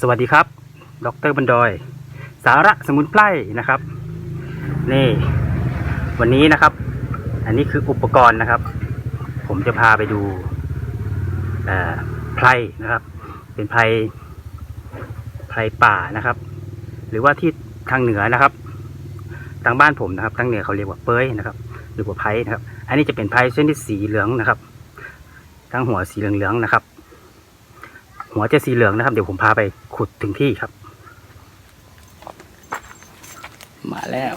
สวัสดีครับ ดรบันดอย สาระสมุนไพรนะครับ นี่ วันนี้นะครับ อันนี้คืออุปกรณ์นะครับ ผมจะพาไปดูไพรนะครับ เป็นไพรไพรป่านะครับ หรือว่าที่ทางเหนือนะครับ ทางบ้านผมนะครับ ทางเหนือเขาเรียกว่าเป้ยนะครับ หรือว่าไพรนะครับ อันนี้จะเป็นไพรชนิดสีเหลืองนะครับ ทั้งหัวสีเหลืองๆนะครับ หัวจะสีเหลืองนะครับ เดี๋ยวผมพาไปขุดถึงที่ครับ มาแล้ว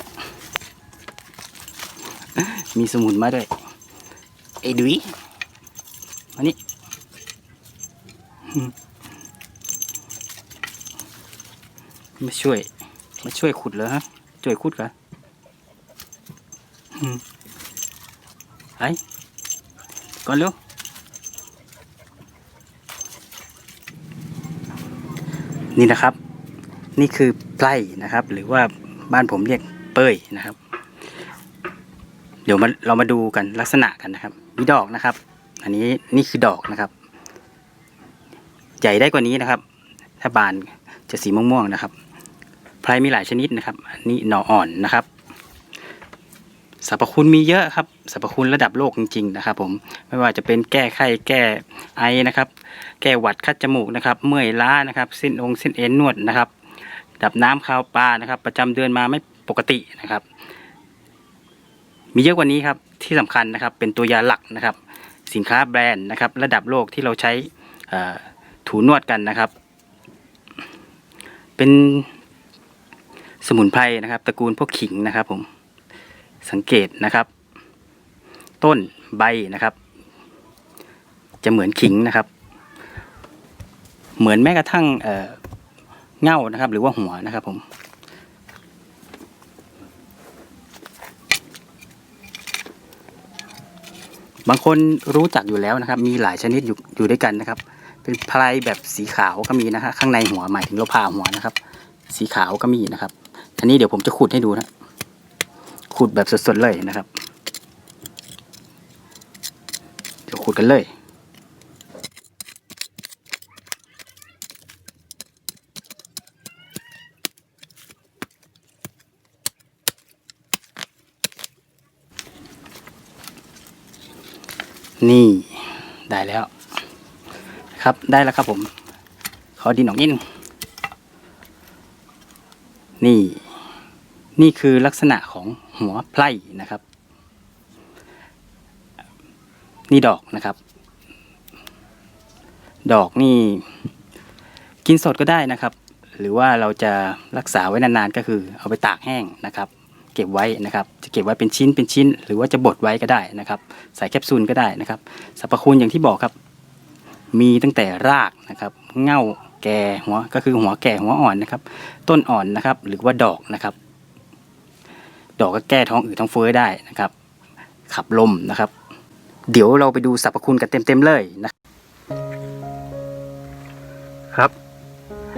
มีสมุนมาด้วยไอ้ดุยมานี่มาช่วย มาช่วยขุดเลยฮะ ช่วยขุดกันไอ้ก่อนเร็ว นี่นะครับ นี่คือไพร่นะครับ หรือว่าบ้านผมเรียกเป้ยนะครับ เดี๋ยวมาเรามาดูกันลักษณะกันนะครับ มีดอกนะครับ อันนี้นี่คือดอกนะครับ ใหญ่ได้กว่านี้นะครับ ถ้าบานจะสีม่วงๆนะครับไพรมีหลายชนิดนะครับ อันนี้หน่ออ่อนนะครับ สรรพคุณมีเยอะครับสรรพคุณระดับโลกจริงๆนะครับผมไม่ว่าจะเป็นแก้ไข้แก้ไอนะครับ แก้หวัดคัดจมูกนะครับ เมื่อยล้านะครับเส้นองค์เส้นเอ็นนวดนะครับ ดับน้ำคาวปลานะครับ ประจำเดือนมาไม่ปกตินะครับ มีเยอะกว่านี้ครับที่สำคัญนะครับ เป็นตัวยาหลักนะครับ สินค้าแบรนด์นะครับ ระดับโลกที่เราใช้ถูนวดกันนะครับ เป็นสมุนไพรนะครับ ตระกูลพวกขิงนะครับผม สังเกตนะครับ ต้นใบนะครับ จะเหมือนขิงนะครับ เหมือนแม้กระทั่งเเง่านะครับ หรือว่าหัวนะครับผมบางคนรู้จักอยู่แล้วนะครับ มีหลายชนิดอยู่อยู่ด้วยกันนะครับ เป็นพลายแบบสีขาวก็มีนะฮะข้างในหัวหมายถึงเราผ่าหัวนะครับ สีขาวก็มีนะครับอันนี้เดี๋ยวผมจะขุดให้ดูนะ ขุดแบบสดๆเลยนะครับ เดี๋ยวขุดกันเลยนี่ได้แล้ว ครับได้แล้วครับผม ขอดินออกนิดนึงนี่ นี่คือลักษณะของ หัวไพร่นะครับ นี่ดอกนะครับ ดอกนี่กินสดก็ได้นะครับ หรือว่าเราจะรักษาไว้นานๆก็คือ เอาไปตากแห้งนะครับ เก็บไว้นะครับ จะเก็บไว้เป็นชิ้นเป็นชิ้น หรือว่าจะบดไว้ก็ได้นะครับ ใส่แคปซูลก็ได้นะครับสรรพคุณอย่างที่บอกครับ มีตั้งแต่รากนะครับ เง่าแก่หัวก็คือหัวแก่หัวอ่อนนะครับ ต้นอ่อนนะครับ หรือว่าดอกนะครับ ดอกก็แก้ท้องอืดท้องเฟ้อได้นะครับ ขับลมนะครับ เดี๋ยวเราไปดูสรรพคุณกันเต็มๆเลยนะครับ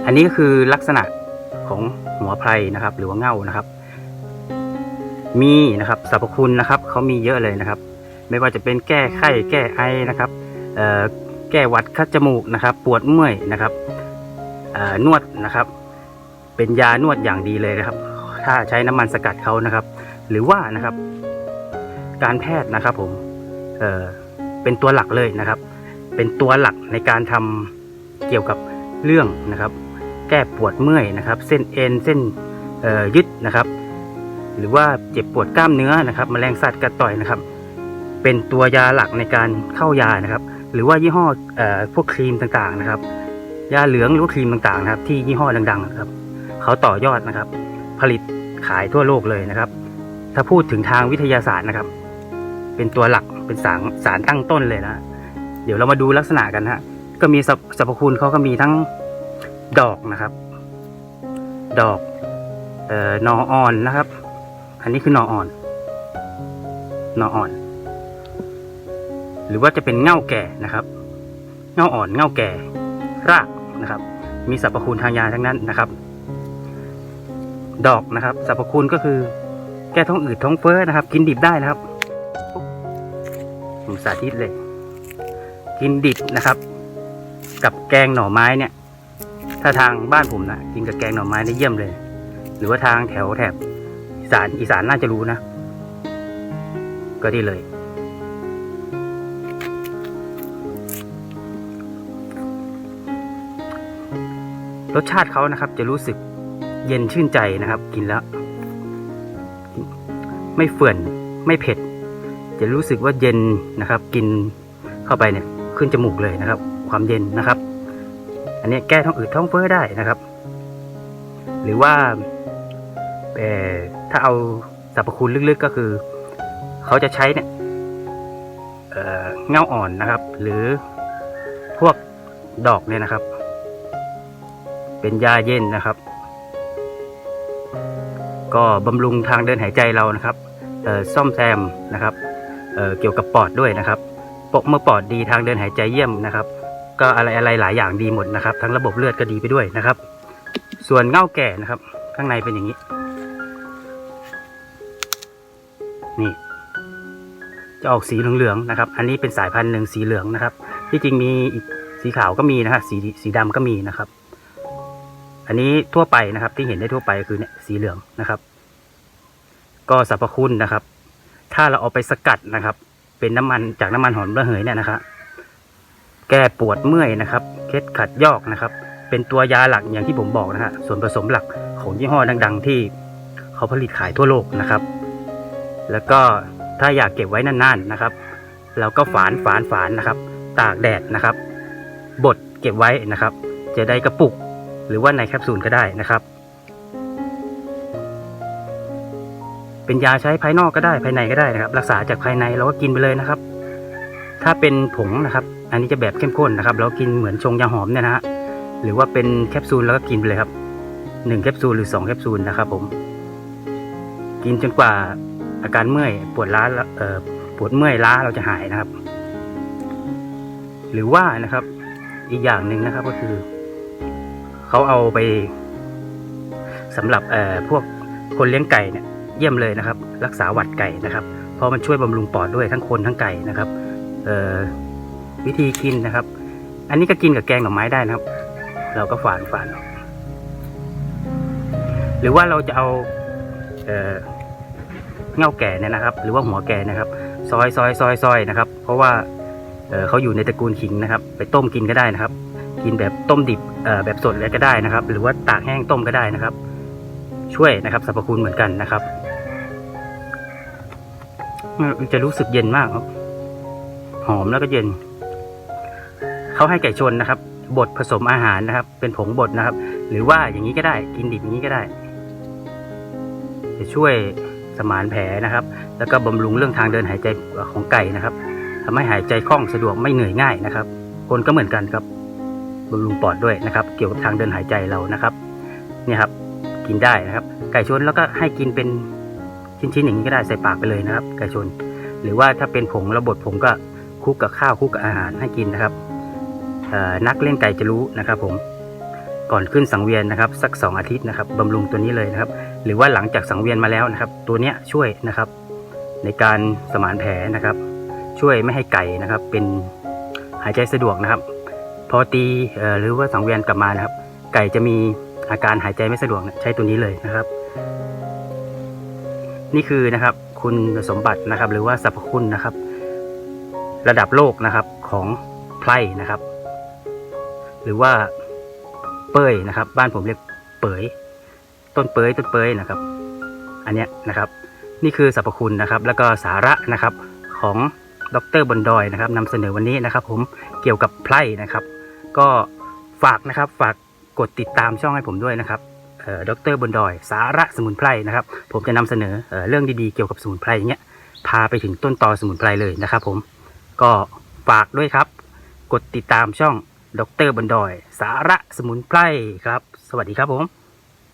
อันนี้ก็คือลักษณะของหัวไพรนะครับ หรือว่าเง่านะครับ มีนะครับสรรพคุณนะครับเขามีเยอะเลยนะครับ ไม่ว่าจะเป็นแก้ไข้แก้ไอนะครับเอ่อแก้หวัดคัดจมูกนะครับ ปวดเมื่อยนะครับเอ่อนวดนะครับ เป็นยานวดอย่างดีเลยนะครับ ถ้าใช้น้ำมันสกัดเขานะครับ หรือว่านะครับ การแพทย์นะครับ ผมเเป็นตัวหลักเลยนะครับ เป็นตัวหลักในการทำเกี่ยวกับเรื่องนะครับ แก้ปวดเมื่อยนะครับ เส้นเอ็นเส้นยึดนะครับ หรือว่าเจ็บปวดกล้ามเนื้อนะครับแมลงสัตว์กัดต่อยนะครับ เป็นตัวยาหลักในการเข้ายานะครับ หรือว่ายี่ห้ออพวกครีมต่างๆนะครับ ยาเหลืองหรือครีมต่างๆนะครับ ที่ยี่ห้อดังๆนะครับ เขาต่อยอดนะครับ ผลิต ขายทั่วโลกเลยนะครับ ถ้าพูดถึงทางวิทยาศาสตร์นะครับ เป็นตัวหลักเป็นสารสารตั้งต้นเลยนะ เดี๋ยวเรามาดูลักษณะกันนะฮะก็มีสรรพสรรพคุณเขาก็มีทั้งดอกนะครับ ดอกเอ่อนออ่อนนะครับ อันนี้คือนออ่อนนออ่อน หรือว่าจะเป็นเง่าแก่นะครับ เง่าอ่อนเง่าแก่ รากนะครับ มีสรรพคุณทางยาทั้งนั้นนะครับ ดอกนะครับสรรพคุณก็คือแก้ท้องอืดท้องเฟ้อนะครับ กินดิบได้นะครับผมสาธิตเลย กินดิบนะครับ กับแกงหน่อไม้เนี่ย ถ้าทางบ้านผมนะกินกับแกงหน่อไม้ได้เยี่ยมเลย หรือว่าทางแถวแถบอีสานอีสานน่าจะรู้นะ ก็ดีเลยรสชาติเขานะครับจะรู้สึก เย็นชื่นใจนะครับ กินแล้ว ไม่เฟื่อนไม่เผ็ด จะรู้สึกว่าเย็นนะครับ กินเข้าไปเนี่ยขึ้นจมูกเลยนะครับ ความเย็นนะครับ อันนี้แก้ท้องอืดท้องเฟ้อได้นะครับ หรือว่าเอ่อถ้าเอาสรรพคุณลึกๆก็คือ เขาจะใช้เนี่ยเอ่อเง่าอ่อนนะครับ หรือพวกดอกเนี่ยนะครับ เป็นยาเย็นนะครับ ก็บำรุงทางเดินหายใจเรานะครับซ่อมแซมนะครับเเกี่ยวกับปอดด้วยนะครับปกเมื่อปอดดีทางเดินหายใจเยี่ยมนะครับ ก็อะไรอะไรหลายอย่างดีหมดนะครับ ทั้งระบบเลือดก็ดีไปด้วยนะครับ ส่วนเง่าแก่นะครับ ข้างในเป็นอย่างนี้ นี่ จะออกสีเหลืองๆนะครับ อันนี้เป็นสายพันธุ์หนึ่งสีเหลืองนะครับ ที่จริงมีอีกสีขาวก็มีนะครับสีสีดำก็มีนะครับ อันนี้ทั่วไปนะครับที่เห็นได้ทั่วไปคือเนี่ยสีเหลืองนะครับ ก็สรรพคุณนะครับ ถ้าเราเอาไปสกัดนะครับ เป็นน้ำมันจากน้ำมันหอมระเหยเนี่ยนะครับแก้ปวดเมื่อยนะครับ เคล็ดขัดยอกนะครับ เป็นตัวยาหลักอย่างที่ผมบอกนะฮะส่วนผสมหลักของยี่ห้อดัง ๆ ที่เขาผลิตขายทั่วโลกนะครับ แล้วก็ถ้าอยากเก็บไว้นานๆนะครับ เราก็ฝานฝานฝานนะครับ ตากแดดนะครับบดเก็บไว้นะครับ จะได้กระปุก หรือว่าในแคปซูลก็ได้นะครับ เป็นยาใช้ภายนอกก็ได้ภายในก็ได้นะครับ รักษาจากภายในเราก็กินไปเลยนะครับ ถ้าเป็นผงนะครับ อันนี้จะแบบเข้มข้นนะครับ เรากินเหมือนชงยาหอมเนี่ยนะฮะหรือว่าเป็นแคปซูลแล้วก็กินไปเลยครับหนึ่งแคปซูลหรือสองแคปซูลนะครับผม กินจนกว่าอาการเมื่อยปวดล้าปวดเมื่อยล้าเราจะหายนะครับ หรือว่านะครับอีกอย่างหนึ่งนะครับก็คือ เขาเอาไปสำหรับเอ่อพวกคนเลี้ยงไก่เนี่ยเยี่ยมเลยนะครับ รักษาหวัดไก่นะครับ เพราะมันช่วยบำรุงปอดด้วยทั้งคนทั้งไก่นะครับเอ่อวิธีกินนะครับ อันนี้ก็กินกับแกงหน่อไม้ได้นะครับ เราก็ฝานฝานหรือว่าเราจะเอาเเง่าแก่เนี่ยนะครับ หรือว่าหัวแก่นะครับซอยซอยซอยซอยนะครับ เพราะว่าเเขาอยู่ในตระกูลขิงนะครับ ไปต้มกินก็ได้นะครับ กินแบบต้มดิบแบบสดเลยก็ได้นะครับ หรือว่าตากแห้งต้มก็ได้นะครับ ช่วยนะครับสรรพคุณเหมือนกันนะครับจะรู้สึกเย็นมากครับ หอมแล้วก็เย็นเขาให้ไก่ชนนะครับบดผสมอาหารนะครับ เป็นผงบดนะครับ หรือว่าอย่างนี้ก็ได้ กินดิบอย่างนี้ก็ได้ จะช่วยสมานแผลนะครับ แล้วก็บำรุงเรื่องทางเดินหายใจของไก่นะครับทำให้หายใจคล่องสะดวกไม่เหนื่อยง่ายนะครับ คนก็เหมือนกันครับ บำรุงปอดด้วยนะครับ เกี่ยวกับทางเดินหายใจเรานะครับเนี่ยครับกินได้นะครับ ไก่ชนแล้วก็ให้กินเป็นชิ้นๆอย่างนี้ก็ได้ใส่ปากไปเลยนะครับ ไก่ชน หรือว่าถ้าเป็นผงระบดผงก็คลุกกับข้าวคลุกกับอาหารให้กินนะครับนักเล่นไก่จะรู้นะครับผมก่อนขึ้นสังเวียนนะครับ สักสองอาทิตย์นะครับบำรุงตัวนี้เลยนะครับ หรือว่าหลังจากสังเวียนมาแล้วนะครับ ตัวเนี้ยช่วยนะครับ ในการสมานแผลนะครับ ช่วยไม่ให้ไก่นะครับ เป็นหายใจสะดวกนะครับ พอตีหรือว่าสังเวียนกลับมานะครับ ไก่จะมีอาการหายใจไม่สะดวกใช้ตัวนี้เลยนะครับ นี่คือนะครับคุณสมบัตินะครับ หรือว่าสรรพคุณนะครับ ระดับโลกนะครับของไพรนะครับ หรือว่าเป้ยนะครับ บ้านผมเรียกเปยต้นเปยต้นเปยนะครับ อันเนี้ยนะครับ นี่คือสรรพคุณนะครับ แล้วก็สาระนะครับของดรบนดอยนะครับนำเสนอวันนี้นะครับ ผมเกี่ยวกับไพรนะครับ ก็ฝากนะครับฝากกดติดตามช่องให้ผมด้วยนะครับเอ่อดรบนดอย สาระสมุนไพรนะครับ ผมจะนำเสนอเอ่อเรื่องดีๆเกี่ยวกับสมุนไพรอย่างเงี้ยพาไปถึงต้นตอสมุนไพรเลยนะครับ ผมก็ฝากด้วยครับ กดติดตามช่องดรบนดอย สาระสมุนไพรครับ สวัสดีครับผม